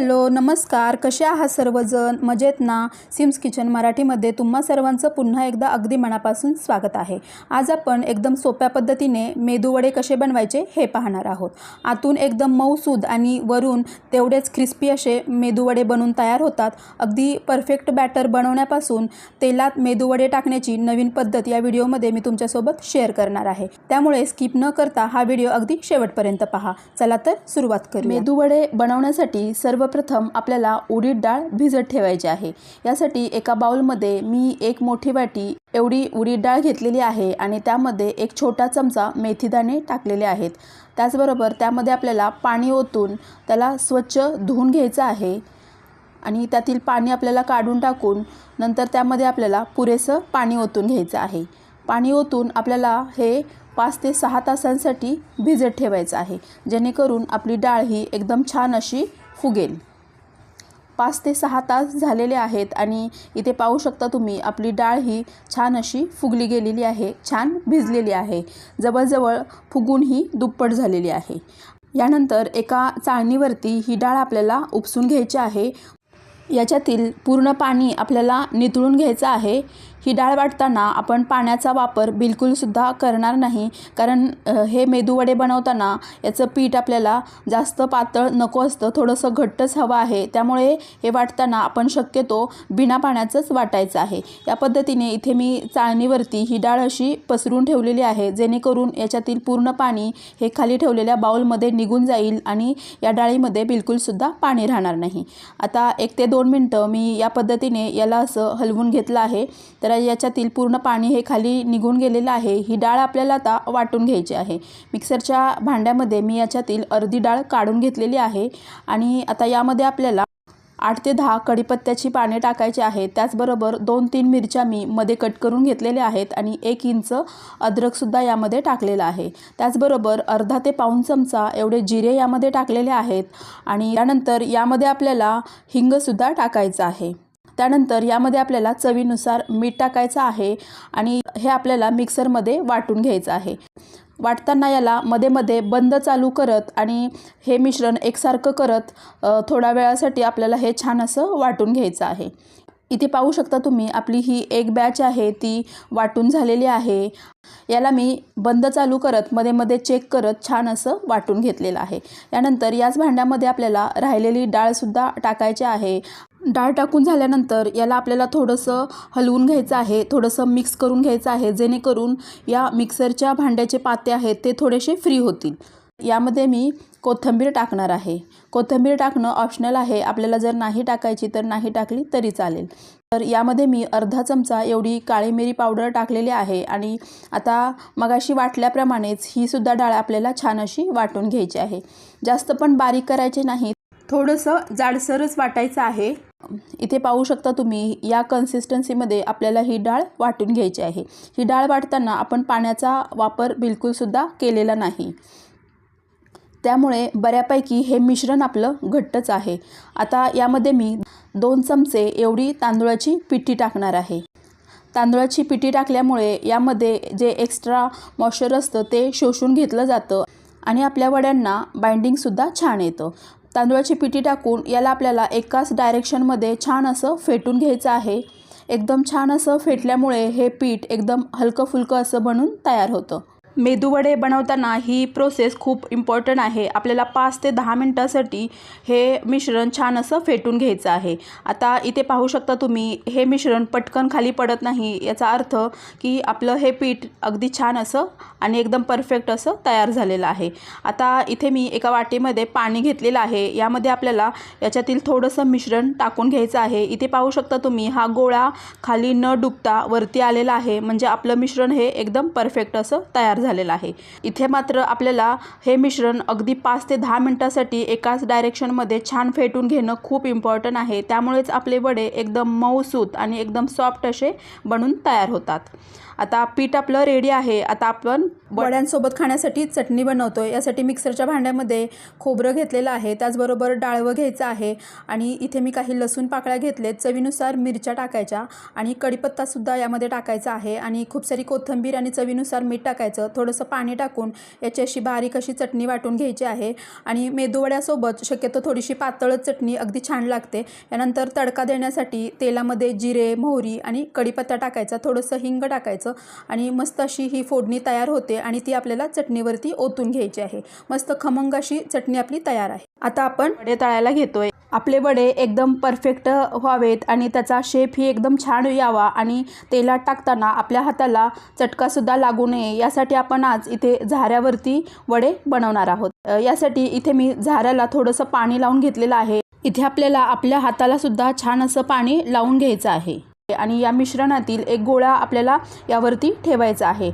Hello नमस्कार. कसे आहात सर्वजण? मजेत ना? सिम्स किचन मराठीमध्ये तुम्हा सर्वांचं पुन्हा एकदा अगदी मनापासून स्वागत आहे. आज आपण एकदम सोप्या पद्धतीने मेदूवडे कसे बनवायचे हे पाहणार आहोत. आतून एकदम मऊसूद आणि वरून तेवढेच क्रिस्पी असे मेदूवडे बनून तयार होतात. अगदी परफेक्ट बॅटर बनवण्यापासून तेलात मेदूवडे टाकण्याची नवीन पद्धत या व्हिडिओमध्ये मी तुमच्यासोबत शेअर करणार आहे. त्यामुळे स्किप न करता हा व्हिडिओ अगदी शेवटपर्यंत पहा. चला तर सुरुवात करू मेदूवडे बनवण्यासाठी सर्व सर्वप्रथम आपल्याला उडीद डाळ भिजत ठेवायची आहे. यासाठी एका बाउलमध्ये मी एक मोठी वाटी एवढी उडीद डाळ घेतलेली आहे आणि त्यामध्ये एक छोटा चमचा मेथीदाणे टाकलेले आहेत. त्याचबरोबर त्यामध्ये आपल्याला पाणी ओतून त्याला स्वच्छ धुवून घ्यायचं आहे आणि त्यातील पाणी आपल्याला काढून टाकून नंतर त्यामध्ये आपल्याला पुरेसं पाणी ओतून घ्यायचं आहे. पाणी ओतून आपल्याला हे पाच ते सहा तासांसाठी भिजत ठेवायचं आहे. जेणेकरून आपली डाळ ही एकदम छान अशी फुगेल पाच ते सहा तास झालेले आहेत आणि इथे पाहू शकता तुम्ही आपली डाळ ही छान अशी फुगली गेलेली आहे छान भिजलेली आहे. जवळजवळ फुगून ही दुप्पट झालेली आहे. यानंतर एका चाळणीवरती ही डाळ आपल्याला उपसून घ्यायची आहे. याच्यातील पूर्ण पाणी आपल्याला नितळून घ्यायचं आहे. ही डाळ वाटताना आपण पाण्याचा वापर बिलकुलसुद्धा करणार नाही. कारण हे मेदूवडे बनवताना याचं पीठ आपल्याला जास्त पातळ नको असतं थोडंसं घट्टच हवं आहे. त्यामुळे हे वाटताना आपण शक्यतो बिना पाण्याचंच वाटायचं आहे. या पद्धतीने इथे मी चाळणीवरती ही डाळ अशी पसरून ठेवलेली आहे जेणेकरून याच्यातील पूर्ण पाणी हे खाली ठेवलेल्या बाऊलमध्ये निघून जाईल आणि या डाळीमध्ये बिलकुलसुद्धा पाणी राहणार नाही. आता एक ते दोन मिनटं मी या पद्धतीने याला असं हलवून घेतलं आहे. तर तर याच्यातील पूर्ण पाणी हे खाली निघून गेलेलं आहे. ही डाळ आपल्याला आता वाटून घ्यायची आहे. मिक्सरच्या भांड्यामध्ये मी याच्यातील अर्धी डाळ काढून घेतलेली आहे आणि आता यामध्ये आपल्याला आठ ते दहा कढीपत्त्याची पाने टाकायची आहेत. त्याचबरोबर दोन तीन मिरच्या मी मध्ये कट करून घेतलेल्या आहेत आणि एक इंच अद्रकसुद्धा यामध्ये टाकलेलं आहे. त्याचबरोबर अर्धा ते पाऊण चमचा एवढे जिरे यामध्ये टाकलेले आहेत आणि त्यानंतर यामध्ये आपल्याला हिंगसुद्धा टाकायचं आहे. त्यानंतर यामध्ये आपल्याला चवीनुसार मीठ टाकायचं आहे आणि हे आपल्याला मिक्सरमध्ये वाटून घ्यायचं आहे. वाटताना याला मध्ये मध्ये बंद चालू करत आणि हे मिश्रण एकसारखं करत थोड्या वेळासाठी आपल्याला हे छान असं वाटून घ्यायचं आहे. इथे पाहू शकता तुम्ही आपली ही एक बॅच आहे ती वाटून झालेली आहे. याला मी बंद चालू करत मध्ये मध्ये चेक करत छान असं वाटून घेतलेलं आहे. यानंतर याच भांड्यामध्ये आपल्याला राहिलेली डाळसुद्धा टाकायची आहे. डाळ टाकून झाल्यानंतर याला आपल्याला थोडंसं हलवून घ्यायचं आहे थोडंसं मिक्स करून घ्यायचं आहे जेणेकरून या मिक्सरच्या भांड्याचे पाते आहेत ते थोडेसे फ्री होतील. यामध्ये मी कोथिंबीर टाकणार आहे. कोथिंबीर टाकणं ऑप्शनल आहे. आपल्याला जर नाही टाकायची तर नाही टाकली तरी चालेल. तर यामध्ये मी अर्धा चमचा एवढी काळी मिरी पावडर टाकलेली आहे आणि आता मगाशी वाटल्याप्रमाणेच ही सुद्धा डाळ आपल्याला छान अशी वाटून घ्यायची आहे. जास्त पण बारीक करायचे नाही. थोडंसं जाडसरच वाटायचं आहे. इथे पाहू शकता तुम्ही या कन्सिस्टन्सीमध्ये आपल्याला ही डाळ वाटून घ्यायची आहे. ही डाळ वाटताना आपण पाण्याचा वापर बिलकुलसुद्धा केलेला नाही. त्यामुळे बऱ्यापैकी हे मिश्रण आपलं घट्टच आहे. आता यामध्ये मी दोन चमचे एवढी तांदूळाची पिठी टाकणार आहे. तांदूळाची पिठी टाकल्यामुळे यामध्ये जे एक्स्ट्रा मॉइश्चर असतं ते शोषून घेतलं जातं आणि आपल्या वड्यांना बाइंडिंगसुद्धा छान येतं. तांदूळाची पिठी टाकून याला आपल्याला एकाच डायरेक्शनमध्ये छान असं फेटून घ्यायचं आहे. एकदम छान असं फेटल्यामुळे हे पीठ एकदम हलकं फुलकं असं बनून तयार होतं. मेदूवडे बनवताना ही प्रोसेस खूप इम्पॉर्टंट आहे. आपल्याला पाच ते दहा मिनटासाठी हे मिश्रण छान असं फेटून घ्यायचं आहे. आता इथे पाहू शकता तुम्ही हे मिश्रण पटकन खाली पडत नाही. याचा अर्थ की आपलं हे पीठ अगदी छान असं आणि एकदम परफेक्ट असं तयार झालेलं आहे. आता इथे मी एका वाटीमध्ये पाणी घेतलेलं आहे. यामध्ये आपल्याला याच्यातील थोडंसं मिश्रण टाकून घ्यायचं आहे. इथे पाहू शकता तुम्ही हा गोळा खाली न डुबता वरती आलेला आहे. म्हणजे आपलं मिश्रण हे एकदम परफेक्ट असं तयार झालेलं आहे. इथे मात्र आपल्याला हे मिश्रण अगदी पाच ते दहा मिनटासाठी एकाच डायरेक्शनमध्ये छान फेटून घेणं खूप इम्पॉर्टंट आहे. त्यामुळेच आपले वडे एकदम मऊसूत आणि एकदम सॉफ्ट असे बनून तयार होतात. आता पीठ आपलं रेडी आहे. आता आपण वड्यांसोबत खाण्यासाठी चटणी बनवतो यासाठी मिक्सरच्या भांड्यामध्ये खोबरं घेतलेलं आहे. त्याचबरोबर डाळवं घ्यायचं आहे. आणि इथे मी काही लसूण पाकळ्या घेतले चवीनुसार मिरच्या टाकायच्या आणि कढीपत्तासुद्धा यामध्ये टाकायचा आहे. आणि खूप सारी कोथिंबीर आणि चवीनुसार मीठ टाकायचं. थोडंसं पाणी टाकून याची अशी बारीक अशी चटणी वाटून घ्यायची आहे. आणि मेदूवड्यासोबत शक्यतो थोडीशी पातळच चटणी अगदी छान लागते. यानंतर तडका देण्यासाठी तेलामध्ये जिरे मोहरी आणि कढीपत्ता टाकायचा. थोडंसं हिंग टाकायचं आणि मस्त अशी ही फोडणी तयार होते आणि ती आपल्याला चटणीवरती ओतून घ्यायची आहे. मस्त खमंग अशी चटणी आपली तयार आहे. आता आपण वडे तळायला घेतोय. आपले वडे एकदम परफेक्ट व्हावेत आणि त्याचा शेप ही एकदम छान यावा आणि तेलात टाकताना आपल्या हाताला चटकासुद्धा लागू नये. यासाठी आपण आज इथे झाऱ्यावरती वडे बनवणार आहोत. यासाठी इथे मी झाऱ्याला थोडंसं पाणी लावून घेतलेलं आहे. इथे आपल्याला आपल्या हाताला सुद्धा छान असं पाणी लावून घ्यायचं आहे. आणि या मिश्रणातील एक गोळा आपल्याला यावरती ठेवायचा आहे.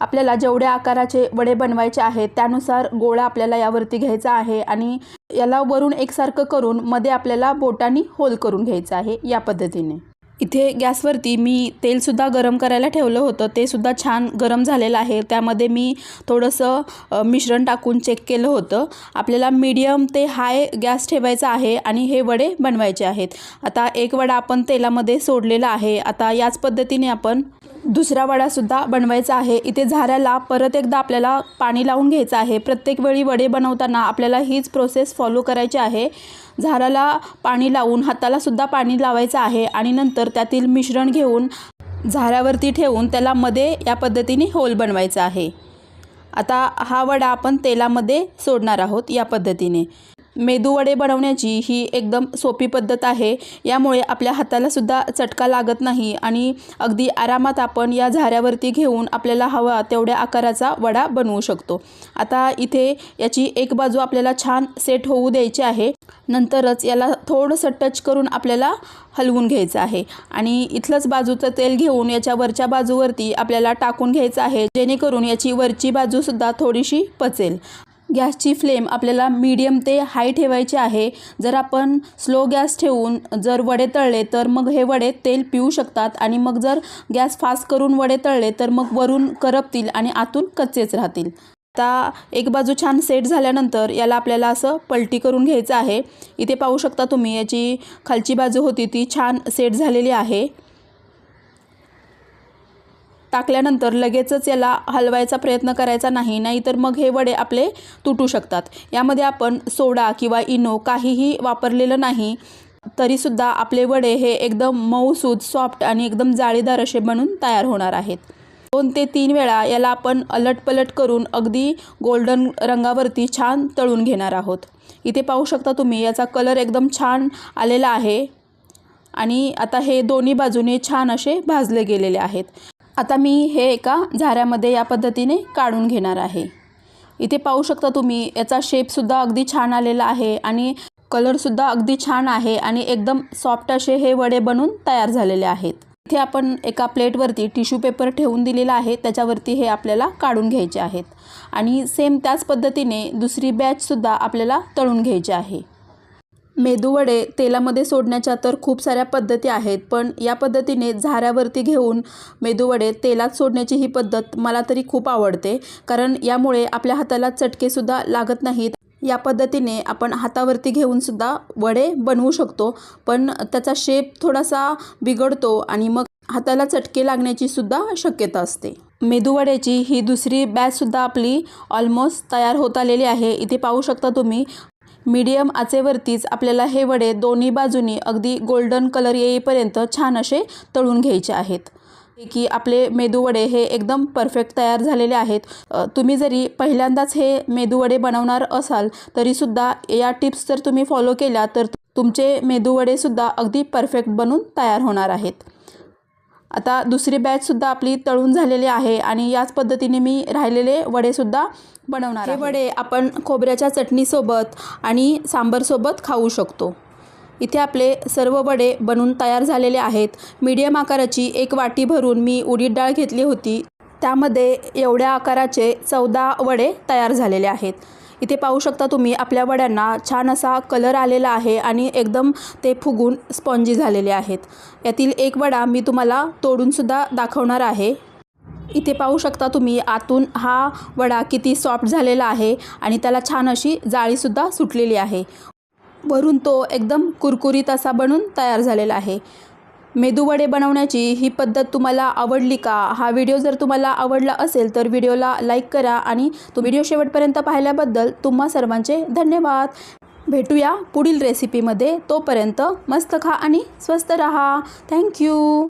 आपल्याला जेवढ्या आकाराचे वडे बनवायचे आहेत त्यानुसार गोळा आपल्याला यावरती घ्यायचा आहे आणि याला वरून एकसारखं करून मध्ये आपल्याला बोटांनी होल करून घ्यायचं आहे या पद्धतीने. इथे गॅसवरती मी तेलसुद्धा गरम करायला ठेवलं होतं. ते सुद्धा छान गरम झालेलं आहे. त्यामध्ये मी थोडंसं मिश्रण टाकून चेक केलं होतं. आपल्याला मीडियम ते हाय गॅस ठेवायचा आहे आणि हे वडे बनवायचे आहेत. आता एक वडा आपण तेलामध्ये सोडलेला आहे. आता याच पद्धतीने आपण दुसरा वडासुद्धा बनवायचा आहे. इथे झाऱ्याला परत एकदा आपल्याला पाणी लावून घ्यायचं आहे. प्रत्येक वेळी वडे बनवताना आपल्याला हीच प्रोसेस फॉलो करायची आहे. झाराला पाणी लावून हातालासुद्धा पाणी लावायचं आहे आणि नंतर त्यातील मिश्रण घेऊन झाऱ्यावरती ठेवून त्याला मध्ये या पद्धतीने होल बनवायचा आहे. आता हा वडा आपण तेलामध्ये सोडणार आहोत या पद्धतीने. मेदू वडे बनवण्याची ही एकदम सोपी पद्धत आहे. यामुळे आपल्या हाताला सुद्धा चटका लागत नाही आणि अगदी आरामात आपण या झाऱ्यावरती घेऊन आपल्याला हवा तेवढ्या आकाराचा वडा बनवू शकतो. आता इथे याची एक बाजू आपल्याला छान सेट होऊ द्यायची आहे. नंतरच याला थोडंसं टच करून आपल्याला हलवून घ्यायचं आहे. आणि इथलंच बाजूचं तेल घेऊन याच्या वरच्या बाजूवरती आपल्याला टाकून घ्यायचं आहे जेणेकरून याची वरची बाजूसुद्धा थोडीशी पचेल. गॅसची फ्लेम आपल्याला मीडियम ते हाय ठेवायची आहे. जर आपण स्लो गॅस ठेवून जर वडे तळले तर मग हे वडे तेल पिऊ शकतात आणि मग जर गॅस फास्ट करून वडे तळले तर मग वरून करपतील आणि आतून कच्चेच राहतील. आता एक बाजू छान सेट झाल्यानंतर याला आपल्याला असं पलटी करून घ्यायचं आहे. इथे पाहू शकता तुम्ही याची खालची बाजू होती ती छान सेट झालेली आहे. टाकल्यानंतर लगेचच याला हलवायचा प्रयत्न करायचा नाही नाहीतर मग हे वडे आपले तुटू शकतात. यामध्ये आपण सोडा किंवा इनो काहीही वापरलेलं नाही तरीसुद्धा आपले वडे हे एकदम मऊसूद सॉफ्ट आणि एकदम जाळीदार असे बनून तयार होणार आहेत. दोन ते तीन वेळा याला आपण अलटपलट करून अगदी गोल्डन रंगावरती छान तळून घेणार आहोत. इथे पाहू शकता तुम्ही याचा कलर एकदम छान आलेला आहे आणि आता हे दोन्ही बाजूने छान असे भाजले गेलेले आहेत. आता मी हे एका झाऱ्यामध्ये या पद्धतीने काढून घेणार आहे. इथे पाहू शकता तुम्ही याचा शेपसुद्धा अगदी छान आलेला आहे आणि कलरसुद्धा अगदी छान आहे आणि एकदम सॉफ्ट असे हे वडे बनून तयार झालेले आहेत. इथे आपण एका प्लेटवरती टिश्यू पेपर ठेवून दिलेला आहे त्याच्यावरती हे आपल्याला काढून घ्यायचे आहेत. आणि सेम त्याच पद्धतीने दुसरी बॅचसुद्धा आपल्याला तळून घ्यायची आहे. मेदूवडे तेलामध्ये सोडण्याच्या तर खूप साऱ्या पद्धती आहेत पण या पद्धतीने झाऱ्यावरती घेऊन मेदूवडे तेलात सोडण्याची ही पद्धत मला तरी खूप आवडते कारण यामुळे आपल्या हाताला चटकेसुद्धा लागत नाहीत. या पद्धतीने आपण हातावरती घेऊनसुद्धा वडे बनवू शकतो पण त्याचा शेप थोडासा बिघडतो आणि मग हाताला चटके लागण्याची सुद्धा शक्यता असते. मेदूवड्याची ही दुसरी बॅचसुद्धा आपली ऑलमोस्ट तयार होत आलेली आहे. इथे पाहू शकता तुम्ही मीडियम आचेवरतीच आपल्याला हे वडे दोन्ही बाजूनी अगदी गोल्डन कलर येईपर्यंत छान असे तळून घ्यायचे आहेत. की आपले मेदूवडे हे एकदम परफेक्ट तयार झालेले आहेत. तुम्ही जरी पहिल्यांदाच हे मेदूवडे बनवणार असाल तरीसुद्धा या टिप्स जर तुम्ही फॉलो केल्या तर तुमचे मेदूवडेसुद्धा अगदी परफेक्ट बनून तयार होणार आहेत. आता दुसरी बॅचसुद्धा आपली तळून झालेली आहे आणि याच पद्धतीने मी राहिलेले वडेसुद्धा बनवणार हे वडे आपण खोबऱ्याच्या चटणीसोबत आणि सांबरसोबत खाऊ शकतो. इथे आपले सर्व वडे बनून तयार झालेले आहेत. मीडियम आकाराची एक वाटी भरून मी उडीद डाळ घेतली होती. त्यामध्ये एवढ्या आकाराचे चौदा वडे तयार झालेले आहेत. इथे पाहू शकता तुम्ही आपल्या वड्यांना छान असा कलर आलेला आहे आणि एकदम ते फुगून स्पॉन्जी झालेले आहेत. यातील एक वडा मी तुम्हाला तोडूनसुद्धा दाखवणार आहे. इथे पाहू शकता तुम्ही आतून हा वडा किती सॉफ्ट झालेला आहे आणि त्याला छान अशी जाळीसुद्धा सुटलेली आहे. वरून तो एकदम कुरकुरीत असा बनून तयार झालेला आहे. मेदूवडे बनवण्याची ही पद्धत तुम्हाला आवडली का? हा व्हिडिओ जर तुम्हाला आवडला असेल तर व्हिडिओला लाईक करा आणि तो व्हिडिओ शेवटपर्यंत पाहिल्याबद्दल तुम्हा सर्वांचे धन्यवाद. भेटूया पुढील रेसिपीमध्ये तोपर्यंत मस्त खा आणि स्वस्त रहा. थँक्यू